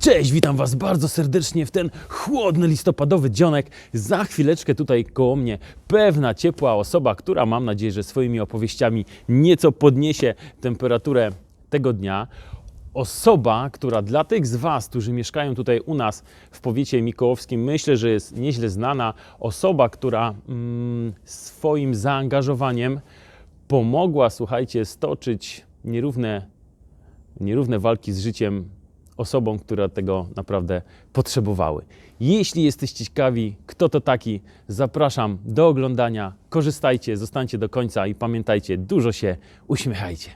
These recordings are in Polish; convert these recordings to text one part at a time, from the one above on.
Cześć, witam Was bardzo serdecznie w ten chłodny listopadowy dzionek. Za chwileczkę tutaj koło mnie pewna ciepła osoba, która mam nadzieję, że swoimi opowieściami nieco podniesie temperaturę tego dnia. Osoba, która dla tych z Was, którzy mieszkają tutaj u nas w powiecie mikołowskim, myślę, że jest nieźle znana. Osoba, która mm, swoim zaangażowaniem pomogła, słuchajcie, stoczyć nierówne nierówne walki z życiem osobom, które tego naprawdę potrzebowały. Jeśli jesteście ciekawi, kto to taki, zapraszam do oglądania. Korzystajcie, zostańcie do końca i pamiętajcie, dużo się uśmiechajcie.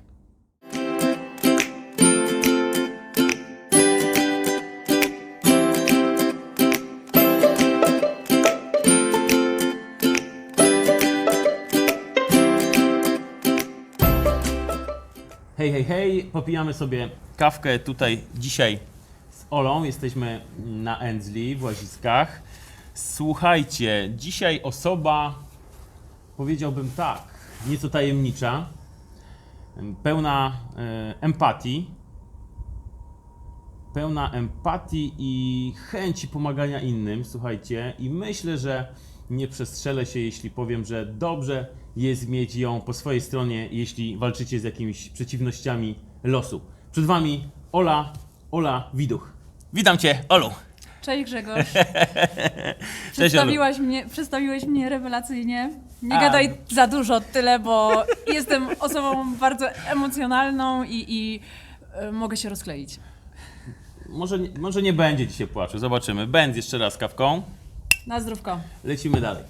Hej, hej, hej, popijamy sobie kawkę tutaj dzisiaj z Olą. Jesteśmy na Endzli w Łaziskach. Słuchajcie, dzisiaj osoba, powiedziałbym tak, nieco tajemnicza, pełna e, empatii, pełna empatii i chęci pomagania innym, słuchajcie, i myślę, że nie przestrzelę się, jeśli powiem, że dobrze jest mieć ją po swojej stronie, jeśli walczycie z jakimiś przeciwnościami losu. Przed Wami Ola, Ola Widuch. Witam Cię, Olu. Cześć Grzegorz. Przedstawiłaś mnie, przedstawiłeś mnie rewelacyjnie. Nie A. gadaj za dużo tyle, bo jestem osobą bardzo emocjonalną i, i e, mogę się rozkleić. Może, nie- może nie będzie dzisiaj płaczu, zobaczymy. Będz jeszcze raz kawką. Na zdrówko. Lecimy dalej.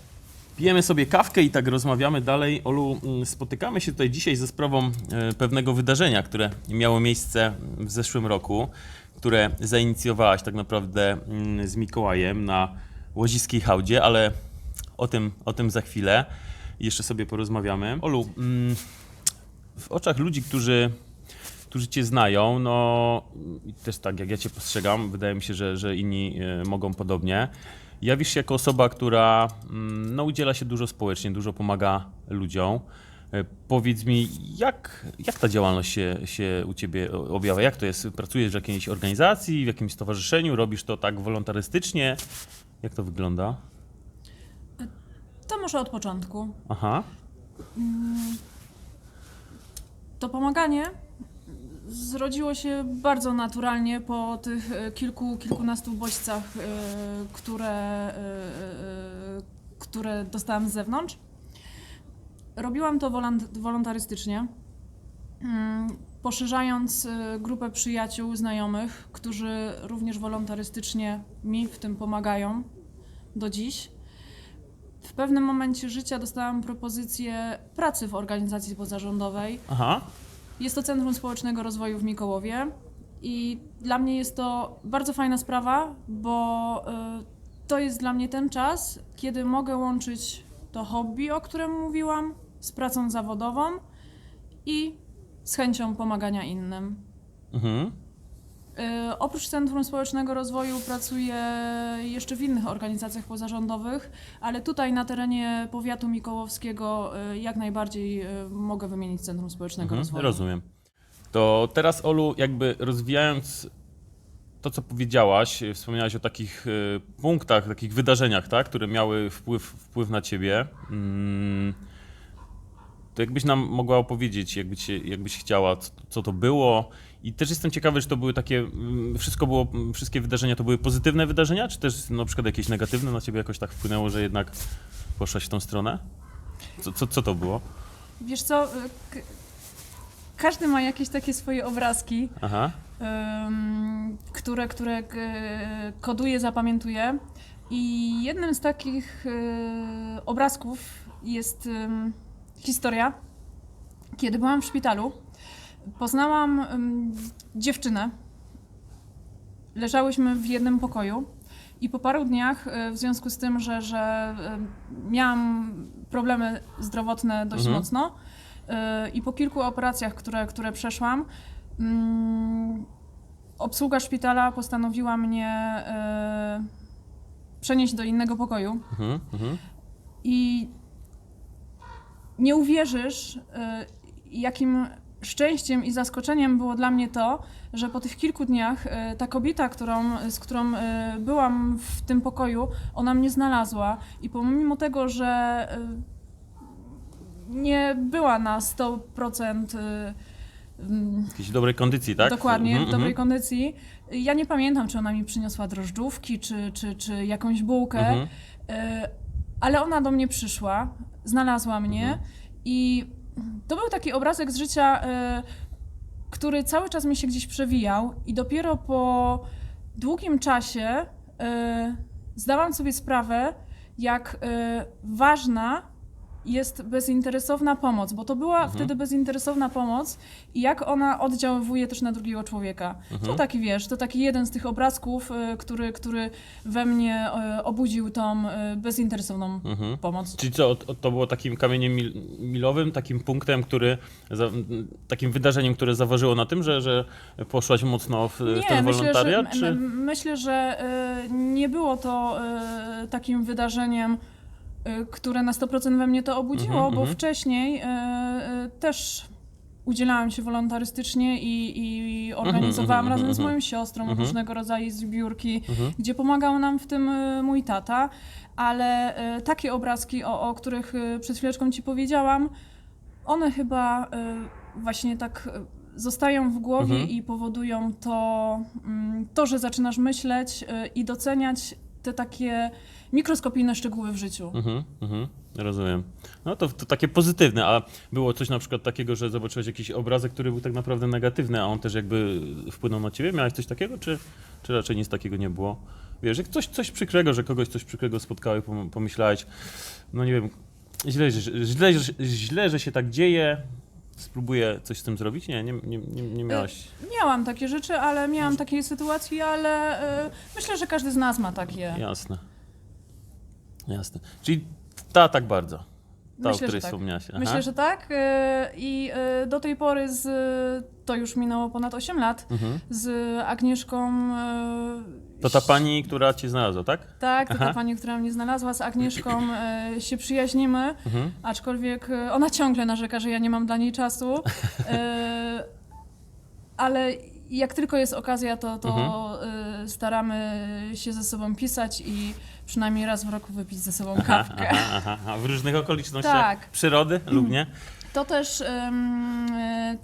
Pijemy sobie kawkę i tak rozmawiamy dalej. Olu, mm, spotykamy się tutaj dzisiaj ze sprawą e, pewnego wydarzenia, które miało miejsce w zeszłym roku, które zainicjowałaś tak naprawdę mm, z Mikołajem na Łoziskiej Hałdzie, ale o tym, o tym za chwilę. Jeszcze sobie porozmawiamy. Olu, mm, w oczach ludzi, którzy, którzy Cię znają, no też tak jak ja Cię postrzegam, wydaje mi się, że, że inni e, mogą podobnie. Jawisz się jako osoba, która mm, no, udziela się dużo społecznie, dużo pomaga ludziom. E, Powiedz mi, jak, jak ta działalność się, się u Ciebie objawia? Jak to jest? Pracujesz w jakiejś organizacji, w jakimś stowarzyszeniu? Robisz to tak wolontarystycznie? Jak to wygląda? To może od początku. Aha. To pomaganie zrodziło się bardzo naturalnie po tych e, kilku, kilkunastu bodźcach, e, które, e, które dostałam z zewnątrz. Robiłam to wolontarystycznie, mm, poszerzając grupę przyjaciół, znajomych, którzy również wolontarystycznie mi w tym pomagają do dziś. W pewnym momencie życia dostałam propozycję pracy w organizacji pozarządowej. Aha. Jest to Centrum Społecznego Rozwoju w Mikołowie i dla mnie jest to bardzo fajna sprawa, bo y, to jest dla mnie ten czas, kiedy mogę łączyć to hobby, o którym mówiłam, z pracą zawodową i z chęcią pomagania innym. Mhm. Y, Oprócz Centrum Społecznego Rozwoju pracuję jeszcze w innych organizacjach pozarządowych, ale tutaj na terenie powiatu mikołowskiego y, jak najbardziej y, mogę wymienić Centrum Społecznego Mhm, Rozwoju. rozumiem. To teraz, Olu, jakby rozwijając to, co powiedziałaś, wspomniałaś o takich punktach, takich wydarzeniach, tak, które miały wpływ, wpływ na ciebie. Mm, To jakbyś nam mogła opowiedzieć, jakby się, jakbyś chciała, co to było. I też jestem ciekawy, czy to były takie, mm, wszystko było, mm, wszystkie wydarzenia to były pozytywne wydarzenia, czy też na przykład jakieś negatywne na ciebie jakoś tak wpłynęło, że jednak poszłaś w tą stronę? Co, co, co to było? Wiesz co, y, każdy ma jakieś takie swoje obrazki, które, które koduje, zapamiętuje. I jednym z takich y, obrazków jest historia, kiedy byłam w szpitalu. Poznałam ym, dziewczynę. Leżałyśmy w jednym pokoju. I po paru dniach, y, w związku z tym, że, że y, miałam problemy zdrowotne dość Mhm. mocno y, i po kilku operacjach, które, które przeszłam, mm, obsługa szpitala postanowiła mnie y, przenieść do innego pokoju. Mhm, mhm. I nie uwierzysz, y, jakim szczęściem i zaskoczeniem było dla mnie to, że po tych kilku dniach e, ta kobieta, którą, z którą e, byłam w tym pokoju, ona mnie znalazła i pomimo tego, że e, nie była na 100% e, mm, Jakiejś dobrej kondycji, tak? Dokładnie, Mhm, w dobrej mhm. kondycji. Ja nie pamiętam, czy ona mi przyniosła drożdżówki, czy, czy, czy jakąś bułkę, Mhm. e, ale ona do mnie przyszła, znalazła mnie i to był taki obrazek z życia, e, który cały czas mi się gdzieś przewijał i dopiero po długim czasie e, zdałam sobie sprawę, jak e, ważna jest bezinteresowna pomoc, bo to była Mhm. wtedy bezinteresowna pomoc i jak ona oddziaływuje też na drugiego człowieka. To Mhm. taki, wiesz, to taki jeden z tych obrazków, e, który, który we mnie e, obudził tą e, bezinteresowną Mhm. pomoc. Czyli co, to to było takim kamieniem mil, milowym, takim punktem, który, za, takim wydarzeniem, które zaważyło na tym, że, że poszłaś mocno w, Nie, ten myślę, że, wolontariat? m- czy... myślę, że nie było to takim wydarzeniem, które na 100% we mnie to obudziło, Mhm, bo mhm. wcześniej e, e, też udzielałam się wolontarystycznie i, i organizowałam mhm, razem z mhm. moją siostrą Mhm. różnego rodzaju zbiórki, Mhm. gdzie pomagał nam w tym mój tata, ale takie obrazki, o, o których przed chwileczką ci powiedziałam, one chyba właśnie tak zostają w głowie Mhm. i powodują to, mm, to, że zaczynasz myśleć i doceniać te takie mikroskopijne szczegóły w życiu. Mhm, mhm, rozumiem. No to, to takie pozytywne, a było coś na przykład takiego, że zobaczyłeś jakiś obrazek, który był tak naprawdę negatywny, a on też jakby wpłynął na ciebie? Miałeś coś takiego, czy, czy raczej nic takiego nie było? Wiesz, jak coś, coś przykrego, że kogoś coś przykrego pom- pomyślałeś, no nie wiem, źle, źle, że- źle, że się tak dzieje, spróbuję coś z tym zrobić? Nie, nie, nie, nie, nie miałaś. Miałam takie rzeczy, ale miałam takie sytuacje, ale e, myślę, że każdy z nas ma takie. Jasne. Jasne. Czyli ta tak bardzo. Ta, o Myślę, że której tak. wspomniałaś. Aha. Myślę, że tak. e, I e, do tej pory z, to już minęło ponad 8 lat, Mhm. z Agnieszką. To ta pani, która cię znalazła, tak? Tak, to Aha. ta pani, która mnie znalazła, z Agnieszką e, się przyjaźnimy, Mhm. aczkolwiek e, ona ciągle narzeka, że ja nie mam dla niej czasu. E, ale jak tylko jest okazja, to, to Mhm. e, staramy się ze sobą pisać i przynajmniej raz w roku wypić ze sobą kawkę. aha, aha, aha. W różnych okolicznościach Tak. przyrody lub nie? To też e,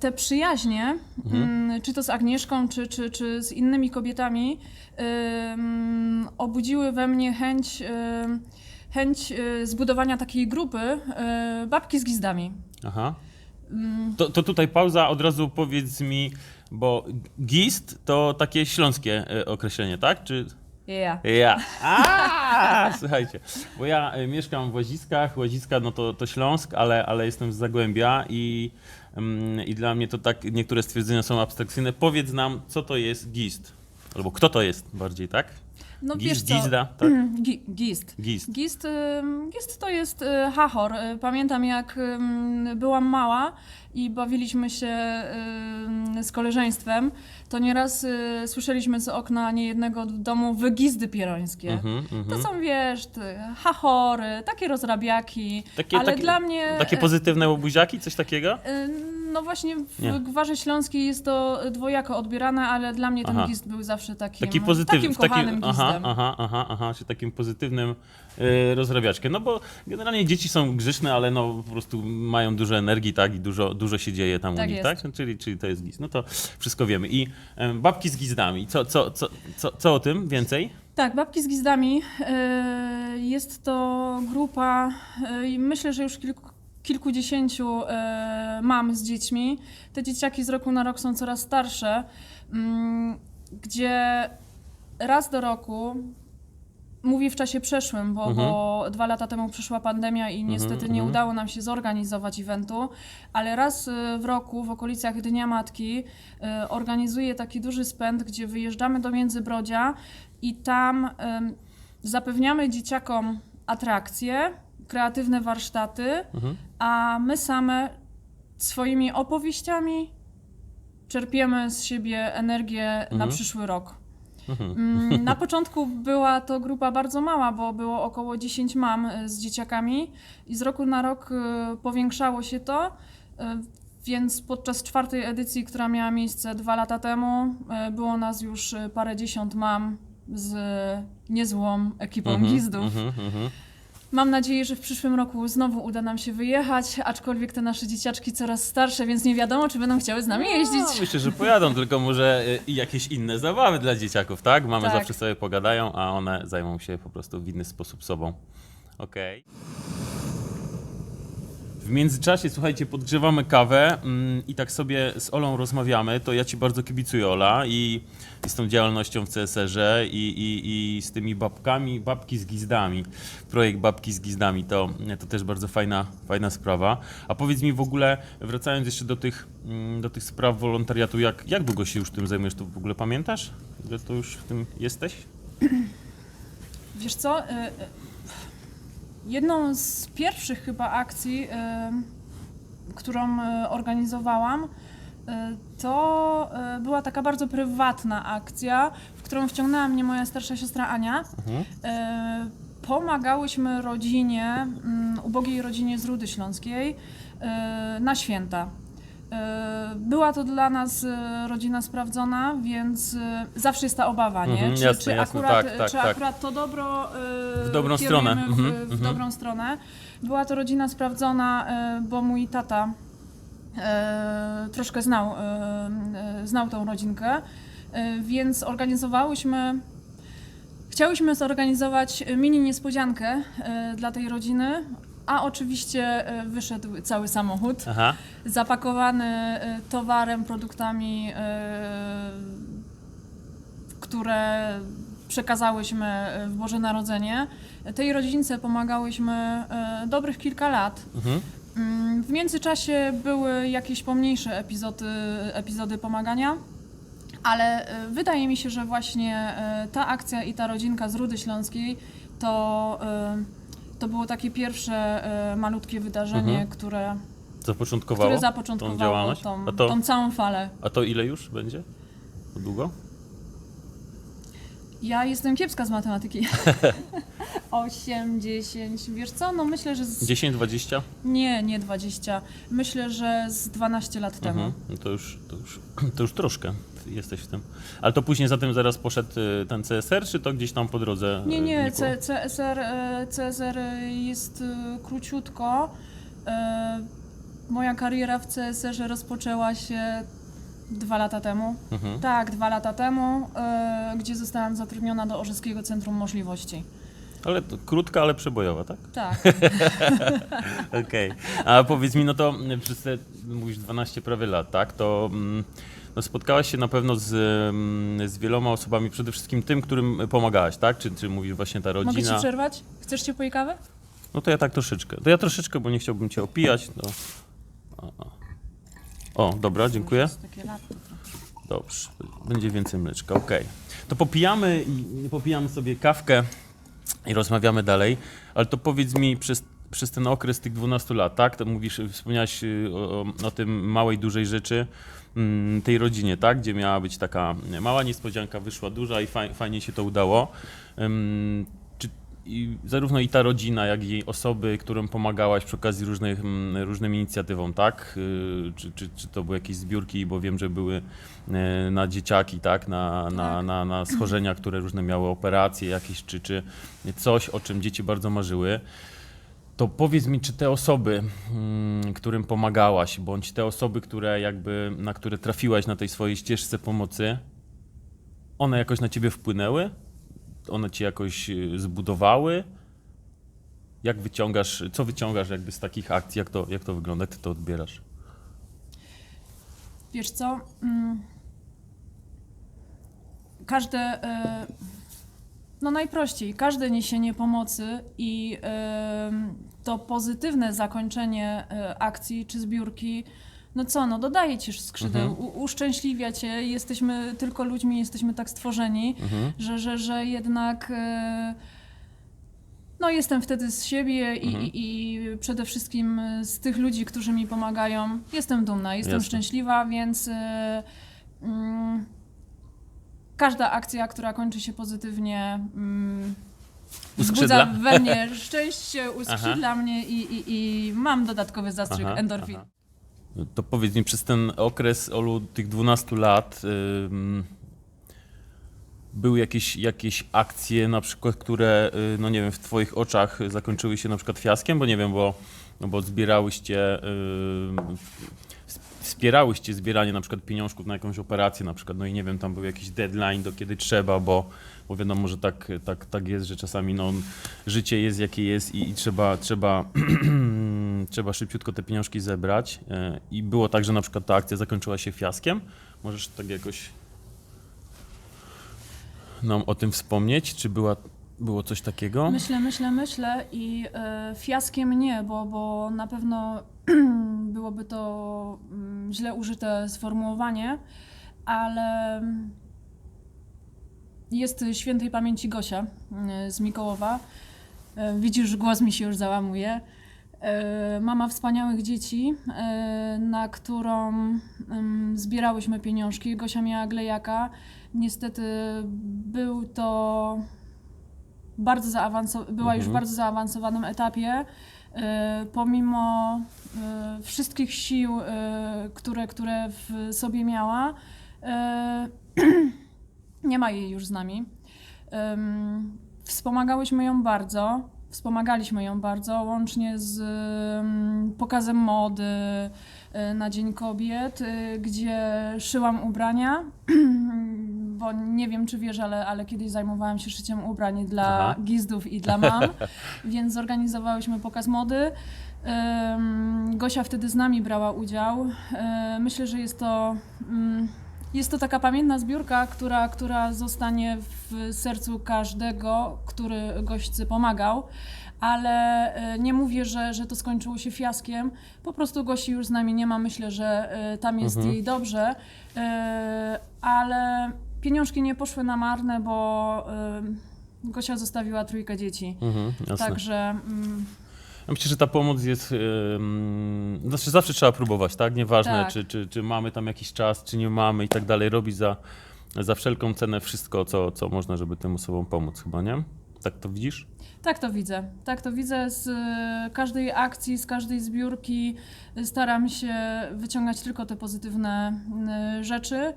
te przyjaźnie, em, czy to z Agnieszką, czy, czy, czy z innymi kobietami, em, obudziły we mnie chęć, em, chęć e, zbudowania takiej grupy e, babki z gizdami. Aha. Mm, To, to tutaj pauza, od razu powiedz mi, bo gist to takie śląskie określenie, tak? Czy Ja? A, słuchajcie, bo ja e, mieszkam w Łaziskach, Łaziska no to, to Śląsk, ale, ale jestem z Zagłębia i, mm, i dla mnie to tak, niektóre stwierdzenia są abstrakcyjne. Powiedz nam, co to jest gist? Albo kto to jest bardziej, tak? No Gist, wiesz co, gizda, tak? Gi- gist. Gist. Gist, ym, gist to jest y, hachor. Y, Pamiętam jak ym, byłam mała i bawiliśmy się ym, z koleżeństwem, to nieraz y, słyszeliśmy z okna niejednego domu wygizdy pierońskie. Mhm, mhm. To są, wiesz, te hachory, takie rozrabiaki, Takie- ale takie- dla mnie... Takie pozytywne łobuziaki, coś takiego? y, No właśnie w Nie. Gwarze Śląskiej jest to dwojako odbierane, ale dla mnie ten Aha. gist był zawsze takim, Taki pozytywny, takim kochanym aha, gizdem. aha, aha, aha, czy takim pozytywnym y, rozrabiaczkiem. No bo generalnie dzieci są grzeczne, ale no po prostu mają dużo energii, tak, i dużo, dużo się dzieje tam Tak u nich, jest. tak? Czyli, czyli to jest giz. No to wszystko wiemy. I babki z gizdami, co, co, co, co, co o tym więcej? Tak, Babki z Gizdami e, jest to grupa, i myślę, że już kilku, kilkudziesięciu mam z dziećmi. Te dzieciaki z roku na rok są coraz starsze, mm, gdzie raz do roku, mówię w czasie przeszłym, bo, bo dwa lata temu przyszła pandemia i niestety nie mhm. udało nam się zorganizować eventu, ale raz e, w roku w okolicach Dnia Matki e, organizuję taki duży spęd, gdzie wyjeżdżamy do Międzybrodzia i tam zapewniamy dzieciakom atrakcje, kreatywne warsztaty, Mhm. a my same swoimi opowieściami czerpiemy z siebie energię na Mhm. przyszły rok. Mhm. Mm, Na początku była to grupa bardzo mała, bo było około 10 mam y, z dzieciakami i z roku na rok y, powiększało się to. Y, Więc podczas czwartej edycji, która miała miejsce dwa lata temu, było nas już e, parędziesiąt mam z niezłą ekipą Mhm, gizdów. mhm, mhm. Mam nadzieję, że w przyszłym roku znowu uda nam się wyjechać, aczkolwiek te nasze dzieciaczki coraz starsze, więc nie wiadomo, czy będą chciały z nami No, jeździć. myślę, że pojadą, tylko może y, jakieś inne zabawy dla dzieciaków, tak? Mamy Tak. zawsze sobie pogadają, a one zajmą się po prostu w inny sposób sobą. Okej. W międzyczasie, słuchajcie, podgrzewamy kawę mm, i tak sobie z Olą rozmawiamy. To ja Ci bardzo kibicuję, Ola, i, i z tą działalnością w CSR-ze i, i, i z tymi babkami, babki z gizdami. Projekt Babki z gizdami to, to też bardzo fajna, fajna sprawa. A powiedz mi w ogóle, wracając jeszcze do tych, mm, do tych spraw wolontariatu, jak, jak długo się już tym zajmujesz? To w ogóle pamiętasz, że to już w tym jesteś? Wiesz co? Jedną z pierwszych chyba akcji, którą y, organizowałam, y, to y, była taka bardzo prywatna akcja, w którą wciągnęła mnie moja starsza siostra Ania. Mhm. Pomagałyśmy rodzinie, ubogiej rodzinie z Rudy Śląskiej na święta. Y, Była to dla nas y, rodzina sprawdzona, więc y, zawsze jest ta obawa, nie? Mhm, czy jasne, czy, jasne, akurat, tak, tak, czy tak. akurat to dobro W dobrą stronę. W, Mhm, w mhm. dobrą stronę. Była to rodzina sprawdzona, bo mój tata troszkę znał, znał tą rodzinkę, więc organizowałyśmy Chciałyśmy zorganizować mini niespodziankę e, dla tej rodziny, a oczywiście e, wyszedł cały samochód Aha. zapakowany e, towarem, produktami, e, które przekazałyśmy w Boże Narodzenie. Tej rodzince pomagałyśmy dobrych kilka lat. Mhm. Mm, W międzyczasie były jakieś pomniejsze epizody, epizody pomagania, ale wydaje mi się, że właśnie ta akcja i ta rodzinka z Rudy Śląskiej to, to było takie pierwsze e, malutkie wydarzenie, Mhm. które, Zapoczątkowało które tą zapoczątkowało działalność? tą, A to, tą całą falę. a to ile już będzie? Długo? Ja jestem kiepska z matematyki. 8, 10, wiesz co? No myślę, że z... 10, 20? nie, nie 20. Myślę, że z 12 lat temu. Mhm. No to, już, to, już, to już troszkę jesteś w tym. Ale to później za tym zaraz poszedł y, ten CSR, czy to gdzieś tam po drodze? Nie, y, nie? C- CSR, e, CSR jest króciutko. Moja kariera w CSR rozpoczęła się dwa lata temu. Mhm. Tak, dwa lata temu, gdzie zostałam zatrudniona do Orzeskiego Centrum Możliwości. Ale krótka, ale przebojowa, tak? Tak. Okej. A powiedz mi, no to y, przez te, mówisz 12 prawie lat, tak? To mm, no spotkałaś się na pewno z, mm, z wieloma osobami, przede wszystkim tym, którym pomagałaś, tak? Czy, czy mówisz właśnie ta Mogę ci rodzina? przerwać? Chcesz ciepłej kawy? No to ja tak troszeczkę. To ja troszeczkę, bo nie chciałbym cię opijać. To... O, dobra, dziękuję. Dobrze, będzie więcej mleczka, okej. To popijamy i popijamy sobie kawkę i rozmawiamy dalej, ale to powiedz mi przez, przez ten okres tych 12 lat, tak? To mówisz, wspomniałaś y, o, o, tym małej, dużej rzeczy, mm, tej rodzinie, tak? Gdzie miała być taka mała niespodzianka, wyszła duża i faj, fajnie się to udało. Czy i zarówno i ta rodzina, jak i osoby, którym pomagałaś przy okazji różnych, mm, różnym inicjatywom, tak? Y, Czy, czy, czy to były jakieś zbiórki, bo wiem, że były y, na dzieciaki, tak? Na, na, Tak. na, na schorzenia, które różne miały operacje jakieś, czy, czy coś, o czym dzieci bardzo marzyły. To powiedz mi, czy te osoby, mm, którym pomagałaś, bądź te osoby, które jakby, na które trafiłaś na tej swojej ścieżce pomocy, one jakoś na ciebie wpłynęły? One cię jakoś y, zbudowały? Jak wyciągasz, co wyciągasz jakby z takich akcji? Jak to, jak to wygląda? Jak ty to odbierasz? Wiesz co? Mm. Każde. e, No najprościej, każde niesienie pomocy i em, to pozytywne zakończenie e, akcji czy zbiórki, no co, no dodaje ci skrzydeł, Mhm. u- uszczęśliwia cię, jesteśmy tylko ludźmi, jesteśmy tak stworzeni, Mhm. że, że, że jednak e, no jestem wtedy z siebie i, Mhm. i, przede wszystkim z tych ludzi, którzy mi pomagają. Jestem dumna, jestem Jasne. szczęśliwa, więc e, mm, każda akcja, która kończy się pozytywnie, mm, Uskrzydla? wzbudza we mnie szczęście, uskrzydla mnie i, i, i mam dodatkowy zastrzyk Aha, endorfin. aha. To powiedz mi, przez ten okres, Olu, tych 12 lat, ym, były jakieś, jakieś akcje na przykład, które, y, no nie wiem, w twoich oczach zakończyły się na przykład fiaskiem, bo nie wiem, bo, no bo zbierałyście, wspierałyście zbieranie na przykład pieniążków na jakąś operację na przykład, no i nie wiem, tam był jakiś deadline do kiedy trzeba, bo, bo wiadomo, że tak, tak, tak jest, że czasami no, życie jest jakie jest i, i trzeba, trzeba, trzeba szybciutko te pieniążki zebrać y, i było tak, że na przykład ta akcja zakończyła się fiaskiem. Możesz tak jakoś nam o tym wspomnieć? Czy była, było coś takiego? Myślę, myślę, myślę i e, fiaskiem nie, bo, bo na pewno byłoby to mm, źle użyte sformułowanie, ale jest świętej pamięci Gosia mm, z Mikołowa. E, Widzisz, głos mi się już załamuje. E, Mama wspaniałych dzieci, e, na którą mm, zbierałyśmy pieniążki. Gosia miała glejaka. Niestety był to bardzo była już w Mhm. bardzo zaawansowanym etapie. E, pomimo e, wszystkich sił, e, które, które w sobie miała, nie ma jej już z nami. Wspomagałyśmy ją bardzo, wspomagaliśmy ją bardzo, łącznie z em, pokazem mody na Dzień Kobiet, gdzie szyłam ubrania, bo nie wiem czy wiesz, ale, ale kiedyś zajmowałam się szyciem ubrań dla Aha. gizdów i dla mam, więc zorganizowałyśmy pokaz mody. Gosia wtedy z nami brała udział. Myślę, że jest to, jest to taka pamiętna zbiórka, która, która zostanie w sercu każdego, który gośćcy pomagał. Ale e, nie mówię, że, że to skończyło się fiaskiem. Po prostu Gosi już z nami nie ma. Myślę, że e, tam jest Mhm. jej dobrze. E, Ale pieniążki nie poszły na marne, bo e, Gosia zostawiła trójkę dzieci. Mhm, jasne. Także mm, Ja myślę, że ta pomoc jest. Znaczy zawsze trzeba próbować, tak? Nieważne, Tak. Czy, czy, czy mamy tam jakiś czas, czy nie mamy i tak dalej. Robić za, za wszelką cenę wszystko, co, co można, żeby tym osobom pomóc, chyba, nie? Tak to widzisz? Tak to widzę. Tak to widzę z y, każdej akcji, z każdej zbiórki. y, Staram się wyciągać tylko te pozytywne y, rzeczy.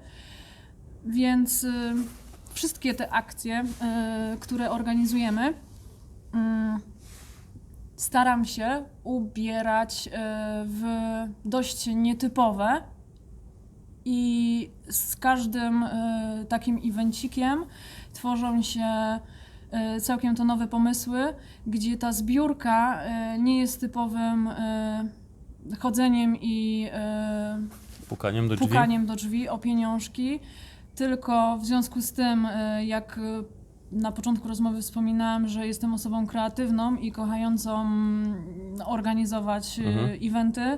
Więc y, wszystkie te akcje, y, które organizujemy, y, staram się ubierać w dość nietypowe. I z każdym takim evencikiem tworzą się całkiem to nowe pomysły, gdzie ta zbiórka nie jest typowym chodzeniem i Pukaniem do drzwi. pukaniem do drzwi o pieniążki, tylko w związku z tym, e, jak e, na początku rozmowy wspominałam, że jestem osobą kreatywną i kochającą mm, organizować e, Mhm. eventy,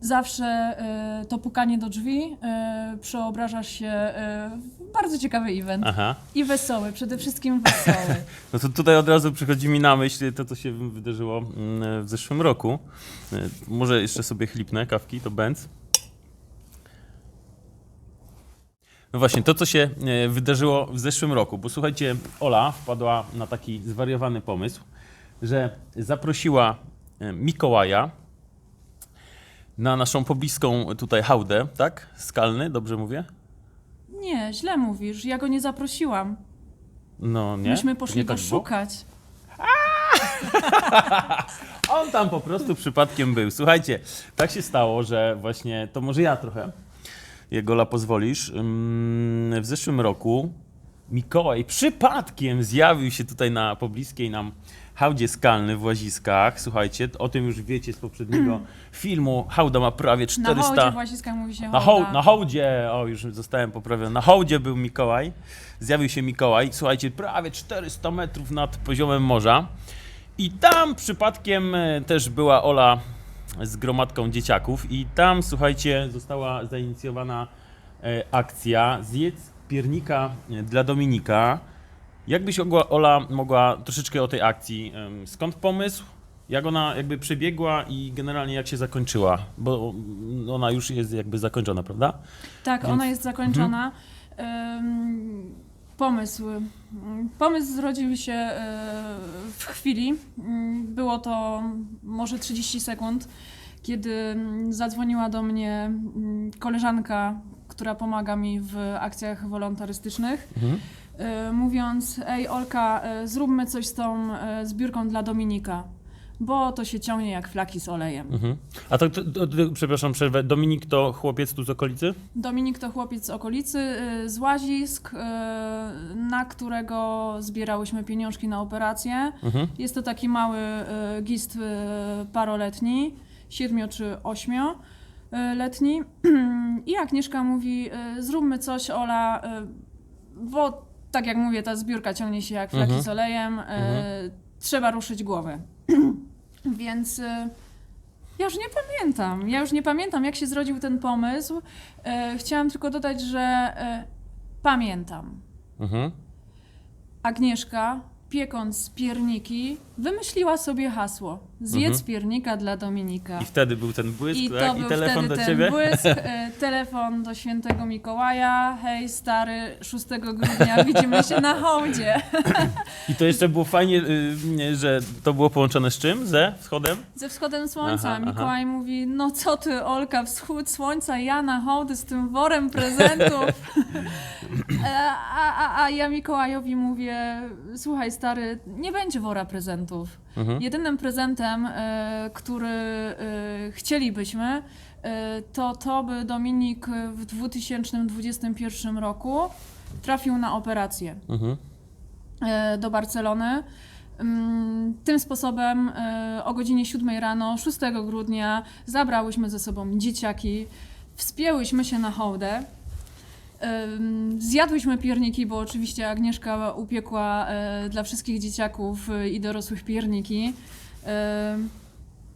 zawsze to pukanie do drzwi przeobraża się w bardzo ciekawy event. Aha. I wesoły, przede wszystkim wesoły. No to tutaj od razu przychodzi mi na myśl to, co się wydarzyło mm, w zeszłym roku. Może jeszcze sobie chlipnę kawki, to Benz. No właśnie, to co się e, wydarzyło w zeszłym roku, bo słuchajcie, Ola wpadła na taki zwariowany pomysł, że zaprosiła e, Mikołaja na naszą pobliską tutaj hałdę, tak? Skalny, dobrze mówię? Nie, źle mówisz, ja go nie zaprosiłam. No nie. Myśmy poszli nie go tak szukać. On tam po prostu przypadkiem był. Słuchajcie, tak się stało, że właśnie, to może ja trochę, Jegola pozwolisz. W zeszłym roku Mikołaj przypadkiem zjawił się tutaj na pobliskiej nam hałdzie skalny w Łaziskach. Słuchajcie, o tym już wiecie z poprzedniego filmu. Hałda ma prawie Na 400... hołdzie w Łaziskach mówi się Na, hołda. hoł, na hołdzie, o już zostałem poprawiony, na hołdzie był Mikołaj, zjawił się Mikołaj, słuchajcie, prawie 400 metrów nad poziomem morza i tam przypadkiem e, też była Ola z gromadką dzieciaków i tam, słuchajcie, została zainicjowana e, akcja Zjedz piernika e, dla Dominika. Jakbyś Ola mogła troszeczkę o tej akcji, skąd pomysł, jak ona jakby przebiegła i generalnie jak się zakończyła, bo mm, ona już jest jakby zakończona, prawda? Tak, Więc- ona jest zakończona. Ym, pomysł. Ym, Pomysł zrodził się y, w chwili. Ym, Było to może 30 sekund, kiedy mm, zadzwoniła do mnie mm, koleżanka, która pomaga mi w akcjach wolontarystycznych, Mhm. e, mówiąc: Ej, Olka, e, zróbmy coś z tą e, zbiórką dla Dominika, bo to się ciągnie jak flaki z olejem. Mhm. A to, to, to, to, przepraszam, przerwę. Dominik to chłopiec tu z okolicy? Dominik to chłopiec z okolicy, y, z Łazisk, y, na którego zbierałyśmy pieniążki na operację. Mhm. Jest to taki mały y, gist paroletni, siedmiu czy ośmioletni. I Agnieszka mówi, zróbmy coś, Ola, bo tak jak mówię, ta zbiórka ciągnie się jak flaki Mhm. z olejem, Mhm. trzeba ruszyć głowę. Więc... y, ja już nie pamiętam. Ja już nie pamiętam, jak się zrodził ten pomysł. E, chciałam tylko dodać, że e, pamiętam. Mhm. Agnieszka, piekąc pierniki, wymyśliła sobie hasło: zjedz Mhm. piernika dla Dominika. I wtedy był ten błysk, I to tak? I był telefon wtedy do ten ciebie? błysk, e, telefon do świętego Mikołaja. Hej, stary, 6 grudnia widzimy się na hołdzie. I to jeszcze było fajnie, y, że to było połączone z czym? Ze wschodem? Ze wschodem słońca. Aha, aha. Mikołaj mówi, no co ty Olka, wschód słońca, ja na hołdy z tym worem prezentów. E, a, a, a ja Mikołajowi mówię, słuchaj stary, nie będzie wora prezentów. Mhm. Jedynym prezentem, e, który e, chcielibyśmy, e, to to, by Dominik w 2021 roku trafił na operację Mhm. do Barcelony. Mm, Tym sposobem o godzinie 7 rano, 6 grudnia, zabrałyśmy ze sobą dzieciaki, wspięłyśmy się na hołdę. Zjadłyśmy pierniki, bo oczywiście Agnieszka upiekła e, dla wszystkich dzieciaków e, i dorosłych pierniki.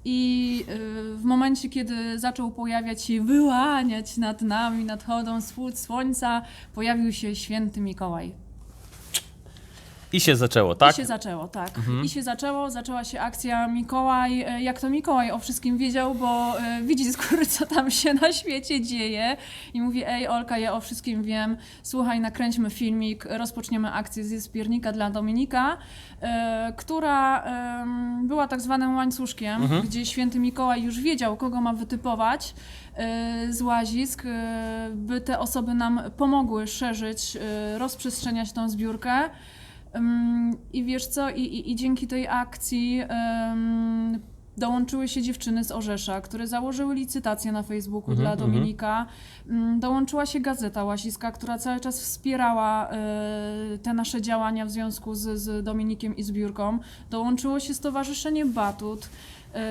I e, w momencie, kiedy zaczął pojawiać się, wyłaniać nad nami, nad hodą wschód słońca, pojawił się święty Mikołaj. I się zaczęło, tak? I się zaczęło, tak. Mhm. I się zaczęło, zaczęła się akcja Mikołaj. E, Jak to Mikołaj o wszystkim wiedział, bo e, widzi z góry, co tam się na świecie dzieje. I mówi, ej Olka, ja o wszystkim wiem. Słuchaj, nakręćmy filmik, rozpoczniemy akcję z piernika dla Dominika, e, która była tak zwanym łańcuszkiem, Mhm. gdzie święty Mikołaj już wiedział, kogo ma wytypować z łazisk, by te osoby nam pomogły szerzyć, rozprzestrzeniać tą zbiórkę. I wiesz co, i, i, i dzięki tej akcji dołączyły się dziewczyny z Orzesza, które założyły licytację na Facebooku Mhm, dla mhm. Dominika. Ym, dołączyła się Gazeta Łasiska, która cały czas wspierała y, te nasze działania w związku z, z Dominikiem i zbiórką. Dołączyło się Stowarzyszenie Batut.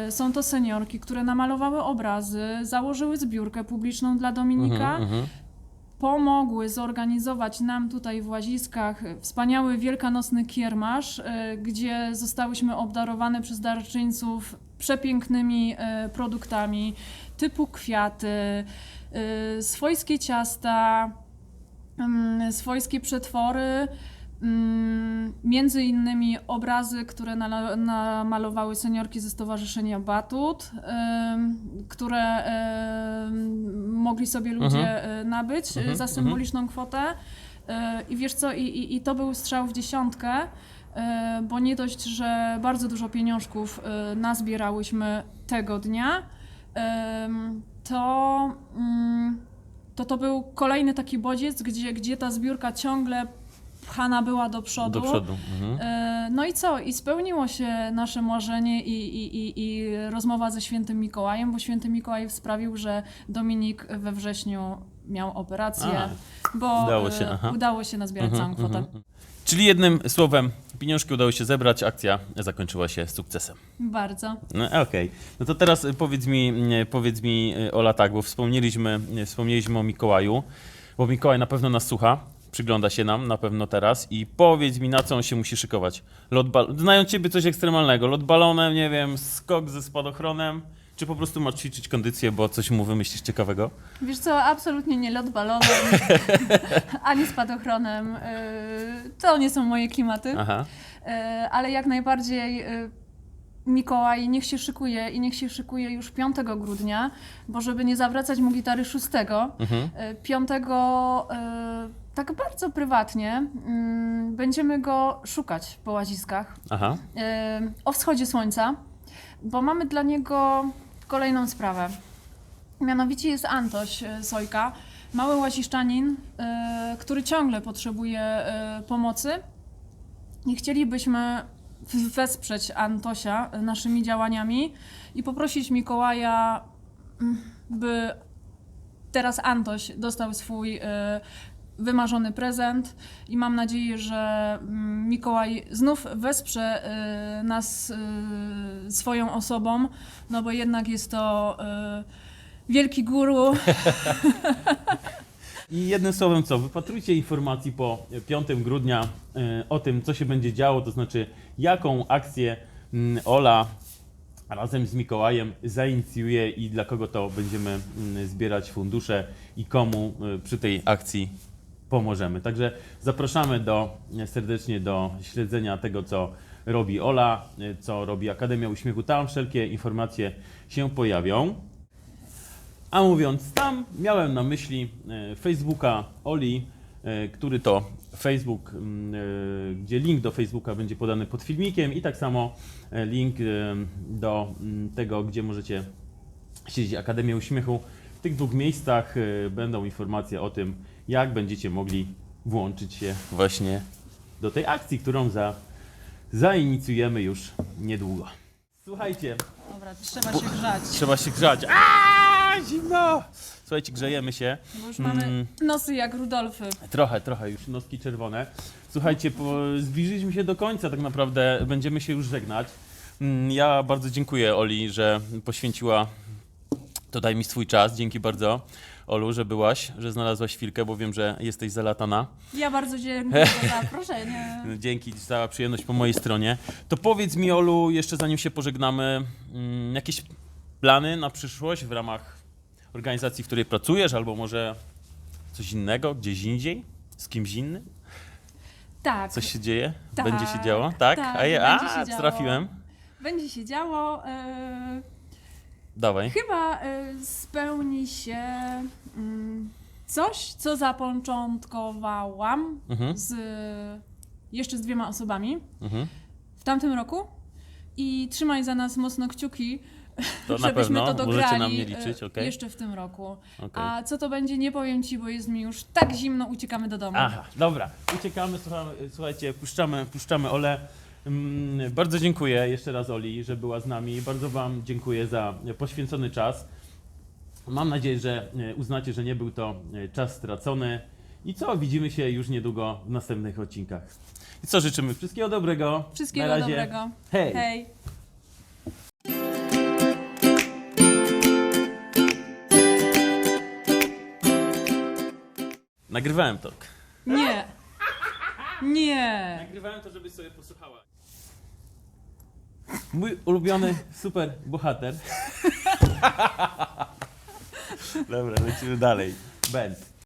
Y, Są to seniorki, które namalowały obrazy, założyły zbiórkę publiczną dla Dominika Mhm, mhm. Pomogły zorganizować nam tutaj w Łaziskach wspaniały wielkanocny kiermasz, e, gdzie zostałyśmy obdarowane przez darczyńców przepięknymi e, produktami typu kwiaty, e, swojskie ciasta, mm, swojskie przetwory, między innymi obrazy, które namalowały seniorki ze Stowarzyszenia Batut, które mogli sobie ludzie e, nabyć e, Mhm, za mhm. symboliczną kwotę. E, I wiesz co, i, i, i to był strzał w dziesiątkę, bo nie dość, że bardzo dużo pieniążków nazbierałyśmy tego dnia, to, mm, to to był kolejny taki bodziec, gdzie, gdzie ta zbiórka ciągle pchana była do przodu. Do przodu. Mhm. E, No i co? I spełniło się nasze marzenie i, i, i, i rozmowa ze świętym Mikołajem, bo święty Mikołaj sprawił, że Dominik we wrześniu miał operację, A, bo udało się, e, aha. udało się nazbierać Mhm, całą kwotę. mhm. Czyli jednym słowem, pieniążki udało się zebrać, akcja zakończyła się sukcesem. Bardzo. No, Okej, no to teraz powiedz mi, powiedz mi y, Ola tak, bo wspomnieliśmy, wspomnieliśmy o Mikołaju, bo Mikołaj na pewno nas słucha, przygląda się nam na pewno teraz i powiedz mi na co on się musi szykować. Lot bal- Znając ciebie coś ekstremalnego, lot balonem, nie wiem, skok ze spadochronem, czy po prostu masz ćwiczyć kondycję, bo coś mu wymyślisz ciekawego? Wiesz co, absolutnie nie lot balonem, ani spadochronem. e, To nie są moje klimaty. Aha, E, ale jak najbardziej e, Mikołaj niech się szykuje i niech się szykuje już 5 grudnia, bo żeby nie zawracać mu gitary 6, mhm. e, 5 e, tak bardzo prywatnie mm, będziemy go szukać po łaziskach aha, e, o wschodzie słońca, bo mamy dla niego kolejną sprawę. Mianowicie jest Antoś e, Sojka, mały łasiszczanin, e, który ciągle potrzebuje pomocy. I chcielibyśmy wesprzeć Antosia naszymi działaniami i poprosić Mikołaja, mm, by teraz Antoś dostał swój wymarzony prezent i mam nadzieję, że mm, Mikołaj znów wesprze e, nas e, swoją osobą, no bo jednak jest to e, wielki guru. I jednym słowem co, wypatrujcie informacji po 5 grudnia y, o tym, co się będzie działo, to znaczy jaką akcję mm, Ola razem z Mikołajem zainicjuje i dla kogo to będziemy mm, zbierać fundusze i komu y, przy tej akcji pomożemy. Także zapraszamy do, serdecznie do śledzenia tego, co robi Ola, co robi Akademia Uśmiechu. Tam wszelkie informacje się pojawią. A mówiąc tam, miałem na myśli e, Facebooka Oli, e, który to Facebook, e, gdzie link do Facebooka będzie podany pod filmikiem i tak samo link do tego, gdzie możecie śledzić Akademię Uśmiechu. W tych dwóch miejscach będą informacje o tym, jak będziecie mogli włączyć się właśnie do tej akcji, którą za, zainicjujemy już niedługo. Słuchajcie, Dobra, trzeba się grzać, Trzeba się grzać. Aaaa, zimno! Słuchajcie, grzejemy się. bo już mamy Mm. nosy jak Rudolfy. Trochę, trochę już noski czerwone. Słuchajcie, po, zbliżyliśmy się do końca, tak naprawdę będziemy się już żegnać. Mm, Ja bardzo dziękuję Oli, że poświęciła tutaj mi swój czas. Dzięki bardzo, Olu, że byłaś, że znalazłaś chwilkę, bo wiem, że jesteś zalatana. Ja bardzo dziękuję za zaproszenie. Dzięki, cała przyjemność po mojej stronie. To powiedz mi, Olu, jeszcze zanim się pożegnamy, mm, jakieś plany na przyszłość w ramach organizacji, w której pracujesz, albo może coś innego, gdzieś indziej, z kimś innym? Tak, Coś się dzieje? Tak, będzie się działo? Tak? tak, a, będzie a się działo. trafiłem. będzie się działo. E, Dawaj. chyba e, spełni się mm, coś, co zapoczątkowałam Mhm, z jeszcze z dwiema osobami mhm. w tamtym roku. I trzymaj za nas mocno kciuki, To na żebyśmy pewno, to dograli możecie na mnie liczyć, okej? jeszcze w tym roku. Okej. A co to będzie, nie powiem ci, bo jest mi już tak zimno, uciekamy do domu. Aha, dobra. Uciekamy, słuchamy, słuchajcie, puszczamy, puszczamy Ole. Mm, Bardzo dziękuję jeszcze raz Oli, że była z nami. Bardzo Wam dziękuję za poświęcony czas. Mam nadzieję, że e, uznacie, że nie był to e, czas stracony. I co? Widzimy się już niedługo w następnych odcinkach. I co życzymy? Wszystkiego dobrego. Wszystkiego Na razie. dobrego. Hej. Hej. Nagrywałem to. Nie. Nie. Nagrywałem to, żebyś sobie posłuchała. Mój ulubiony super bohater. Dobra, lecimy dalej. Ben.